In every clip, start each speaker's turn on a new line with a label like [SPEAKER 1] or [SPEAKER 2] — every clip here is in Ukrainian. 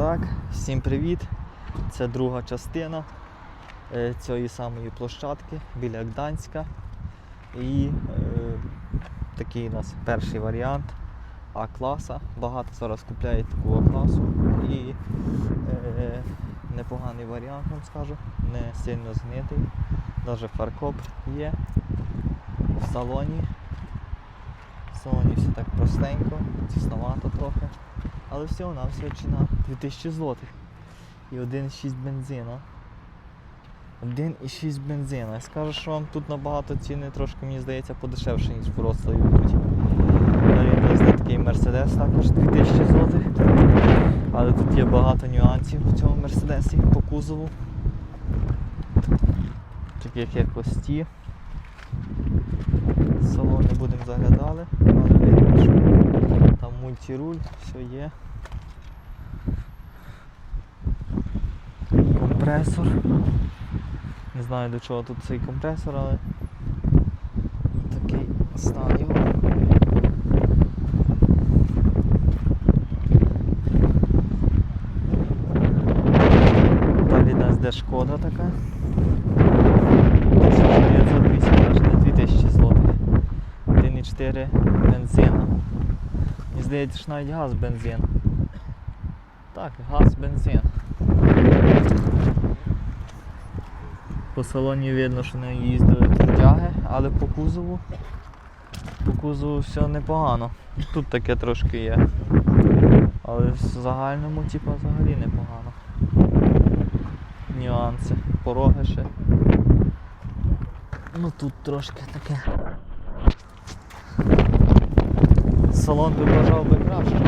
[SPEAKER 1] Так, всім привіт! Це друга частина е, цієї самої площадки біля Гданська. І е, такий у нас перший варіант А-класа. Багато зараз купляють таку А-класу. І е, непоганий варіант, вам скажу, не сильно згнитий. Навіть фаркоп є в салоні. Салоні все так простенько, тісновато трохи. Але всього на всього ціна 2000 злотих. І 1,6 бензина. 1,6 бензина. Я скажу, що вам тут набагато ціни трошки, мені здається, подешевше, ніж в Вроцлаві будуть. Далі такий Мерседес також 2000 злотих. Але тут є багато нюансів в цьому Мерседесі по кузову. Таких як ось ті. Салон будемо заглядали, але видно, що там мультируль, все є. Компресор. Не знаю до чого тут цей компресор, але такий стан його. Далі нас де шкода така. 1950 аж на 2000 злотих. 1,4 бензина. Мені здається, що навіть газ бензин. Так, газ бензин. По салоні видно, що не їздили трудяги, але по кузову. По кузову все непогано. Тут таке трошки є. Але в загальному типу, взагалі непогано. Нюанси. Пороги ще. Ну тут трошки таке. Салон би бажав би краще.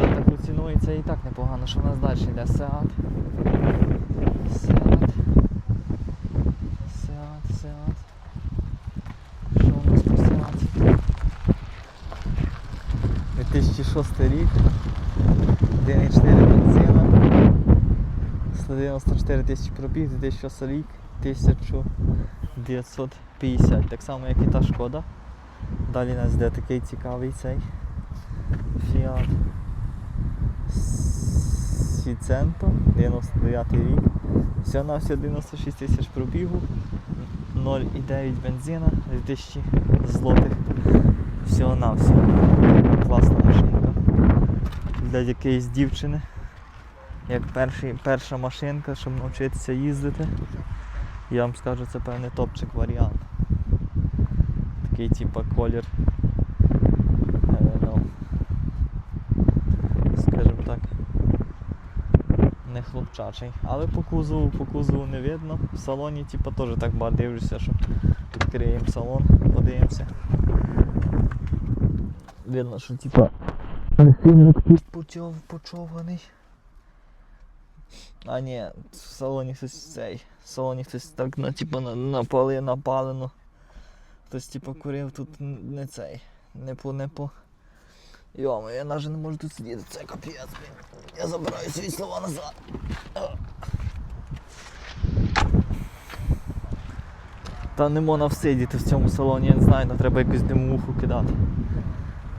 [SPEAKER 1] За таку ціну і це і так непогано, що в нас далі йде Seat. Seat. Seat, Seat. Що у нас по Seat? 2006 рік. 1,4 бензина. 194 тисячі пробіг, 2006 рік 1950. Так само як і та шкода. Далі нас йде такий цікавий цей Fiat Сіценто, 99 рік. Все на все 96 тисяч пробігу, 0,9 бензина, 2000 злотих. Всього на все. Класна машинка. Для якоїсь дівчини. Як перший, перша машинка, щоб навчитися їздити. Я вам скажу, це певний топчик варіант. Такий типа колір. е, ну, скажімо так. Не хлопчачий. Але по кузову, по кузову не видно. В салоні типа теж так ба дивлюся, що відкриємо салон, подивимося. Видно, що типа почов, почований. А ні, в салоні хтось цей. В салоні хтось так на, на, напали, напалено. Хтось типу курив тут не цей. Не по не по. Йома, я навіть не можу тут сидіти. Це капець, блін. Я забираю свої слова назад. Та не можна всидіти в цьому салоні, я не знаю, треба якусь димуху кидати.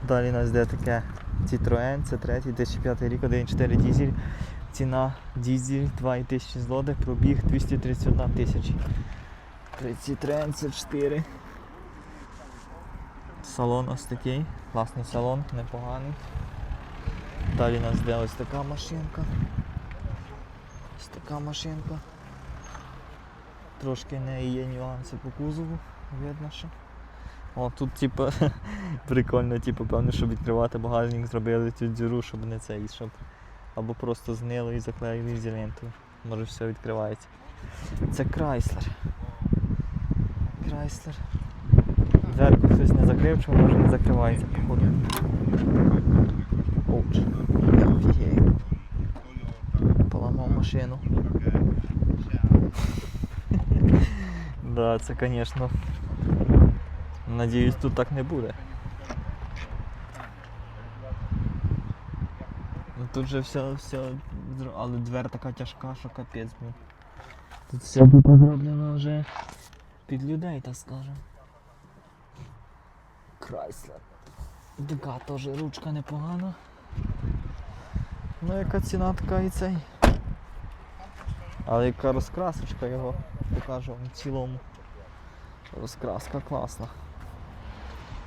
[SPEAKER 1] Далі у нас йде таке Citroen, це третій, 2005 рік, 1.4 дізель. Ціна дізель 2,5 злотих, пробіг 231 тисячі. 34. Салон ось такий, класний салон, непоганий. Далі нас йде ось така машинка. Ось така машинка. Трошки в неї є нюанси по кузову, видно що. О, тут типу прикольно, типу, певно, щоб відкривати багажник, зробили цю дзюру, щоб не цей, щоб або просто знили і заклеїли ізолентою. Може все відкривається. Це Крайслер. Крайслер. Дверку хтось не закрив, чи може не закривається, походу. Оуч. Поламав машину. да, це, звісно. Надіюсь, тут так не буде. Ну тут же все, все, але двер така тяжка, що капець, блін. Тут все зроблено вже під людей, так скажем. Крайслер. Така теж ручка непогана. Ну яка ціна така і цей. Але яка розкрасочка його покажу вам в цілому. Розкраска класна.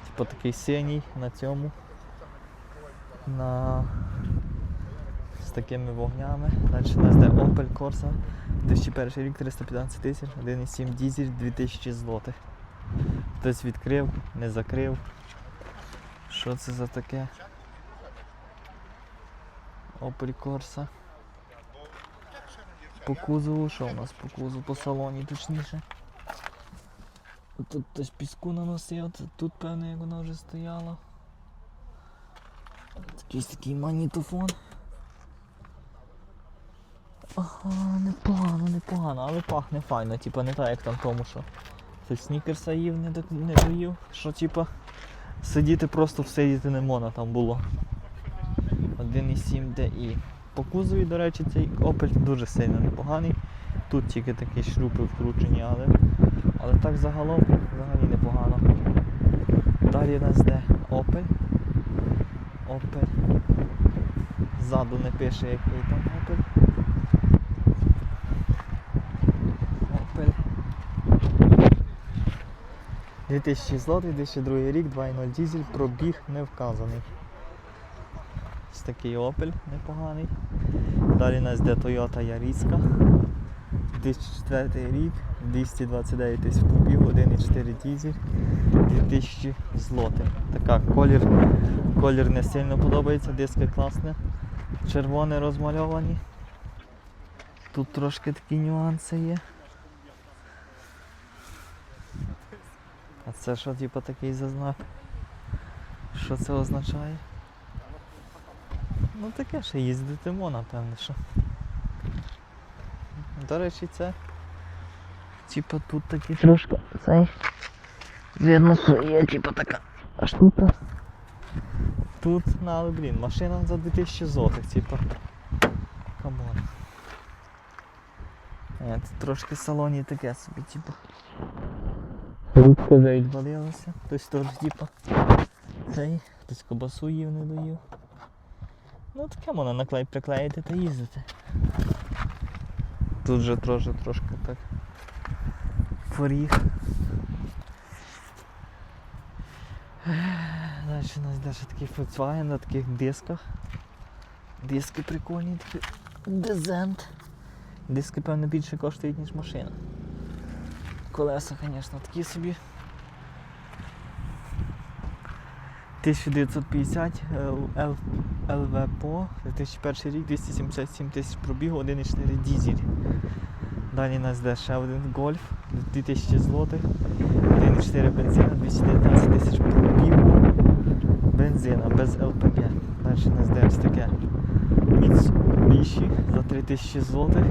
[SPEAKER 1] Типа такий синій на цьому. На... З такими вогнями. Далі у нас де Opel Corsa. 2001 рік 315 тисяч, 1,7 дізель 2000 злотих. Хтось відкрив, не закрив. Що це за таке? Opel Corsa. По кузову, що у нас по кузову, по салоні точніше. Тут хтось піску наносив, тут певно як вона вже стояла. Якийсь такий магнітофон. Ага, непогано, непогано, але пахне файно, типа не так як там тому, що хтось снікерса їв, не, до- не доїв, що типа сидіти просто всидіти не можна там було. 1,7 DI. По кузові, до речі, цей Opel дуже сильно непоганий. Тут тільки такі шрупи вкручені, але, але так загалом взагалі непогано. Далі у нас де Opel. Opel. Ззаду не пише який там. Opel. 2000 злотий, 2002 рік, 2.0 дізель, пробіг не вказаний. Ось такий Opel непоганий. Далі нас йде Toyota Yaris. 2004 рік, 229 тисяч пробігу, 1,4 дізель, 2000 злотих. Така колір, колір не сильно подобається, диски класні. Червоне розмальовані. Тут трошки такі нюанси є. А це що типу такий за знак? Що це означає? Ну таке ще їздитимо, напевне, що. До речі, це. Типа тут такі трошки цей. Видно, що є типа така штука. Тут, ну, але блін, машина за 2000 злотих, типа. Камон. Е, тут трошки салоні таке собі, типа. Ручка вже відвалилася. Хтось теж, типа. Цей, хтось кобасу їв, не доїв. Ну таке можна наклей приклеїти та їздити. Тут же трошки, трошки так. Форіг. Далі у нас ще такий Volkswagen на таких дисках. Диски прикольні такі. Дезент. Диски, певно, більше коштують, ніж машина. Колеса, звісно, такі собі. 1950 Л- ЛВПО, 2001 рік, 277 тисяч пробігу, 1,4 дізель. Далі у нас йде ще один гольф, 2000 злотих, 1,4 бензина, 219 тисяч пробігу, бензина без ЛПГ. Далі нас йде ось таке Mitsubishi за 3000 злотих.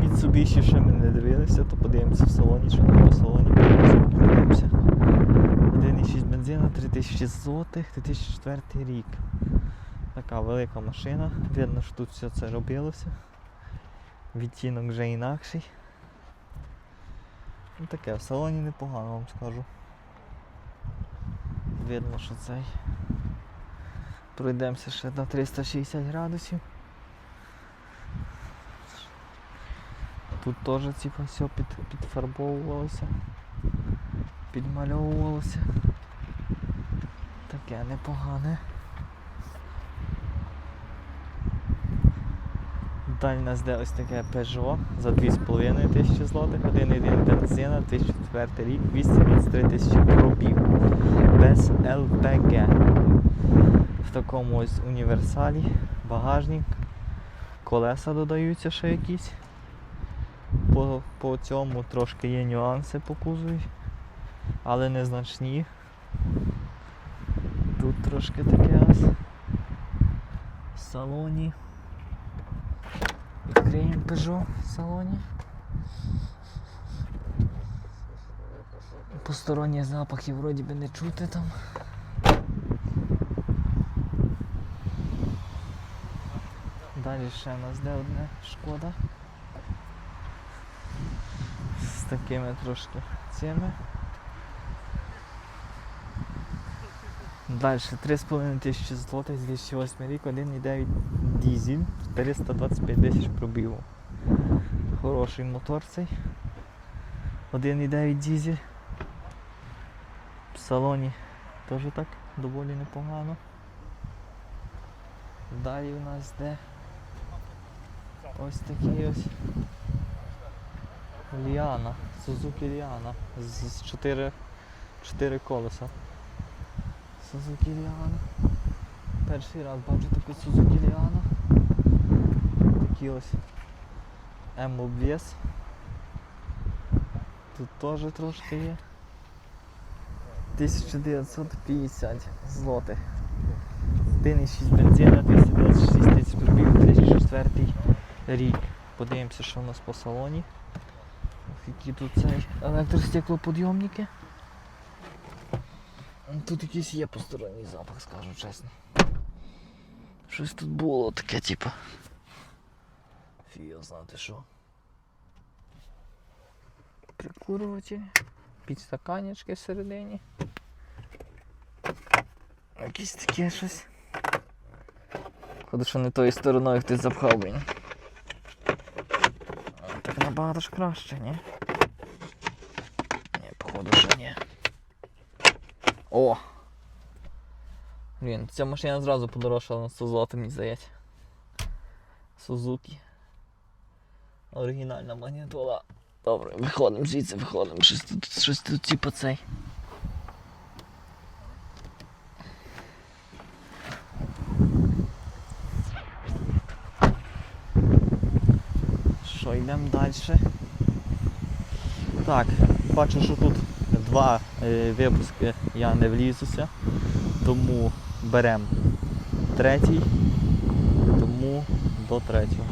[SPEAKER 1] Mitsubishi ще ми не дивилися, то подивимося в салоні, що там по салоні подивимося. 1,6 бензина, 3000 злотих, 2004 рік. Така велика машина. Видно, що тут все це робилося. Відтінок вже інакший. Ну таке, в салоні непогано вам скажу. Видно, що цей. Пройдемося ще на 360 градусів. Тут теж типу, все під, підфарбовувалося, підмальовувалося. Таке непогане. Далі нас де ось таке Peugeot за 2,5 тисячі злотих, 1,1 бензина, 2004 рік, 223 тисячі пробіг. Без ЛПГ. В такому ось універсалі, багажник, колеса додаються ще якісь. По, по цьому трошки є нюанси по кузові, але незначні. Тут трошки таке ось. В салоні. Відкриємо Peugeot в салоні. Посторонні запахи вроді би не чути там. Далі ще у нас де одне шкода. З такими трошки цими. Далі 3,5 тисячі злотих з 2008 рік, 1,9 Дізель 425 тисяч пробігу. Хороший мотор цей. 1,9 дізель. В салоні теж так доволі непогано. Далі у нас де ось такий ось Ліана, Suzuki Ліана з, з 4, 4 колеса. Suzuki Ліана. Перший раз бачу таку Suzuki Ліана. Такий ось М-обвес. Тут теж трошки є. 1950 злотих. 1,6 бензина, 226 тисяч пробіг, 34 рік. Подивимося, що у нас по салоні. Які тут цей електростеклоподйомники. Тут якийсь є посторонній запах, скажу чесно. Щось тут було таке, типу. Фіо знати що. Прикурювачі, підстаканечки всередині. Якісь таке щось. Ходу, що не тою стороною хтось запхав, блін. Так набагато ж краще? Ні, походу, що ні. О! Блін, ця машина зразу подорожчала на 100 злотих, мені здається. Сузуки. Оригінальна магнітола. Добре, виходимо звідси, виходимо. Щось тут, щось тут типу цей. Що, йдемо далі. Так, бачу, що тут два е, випуски я не влізуся, тому беремо третій, тому до третього.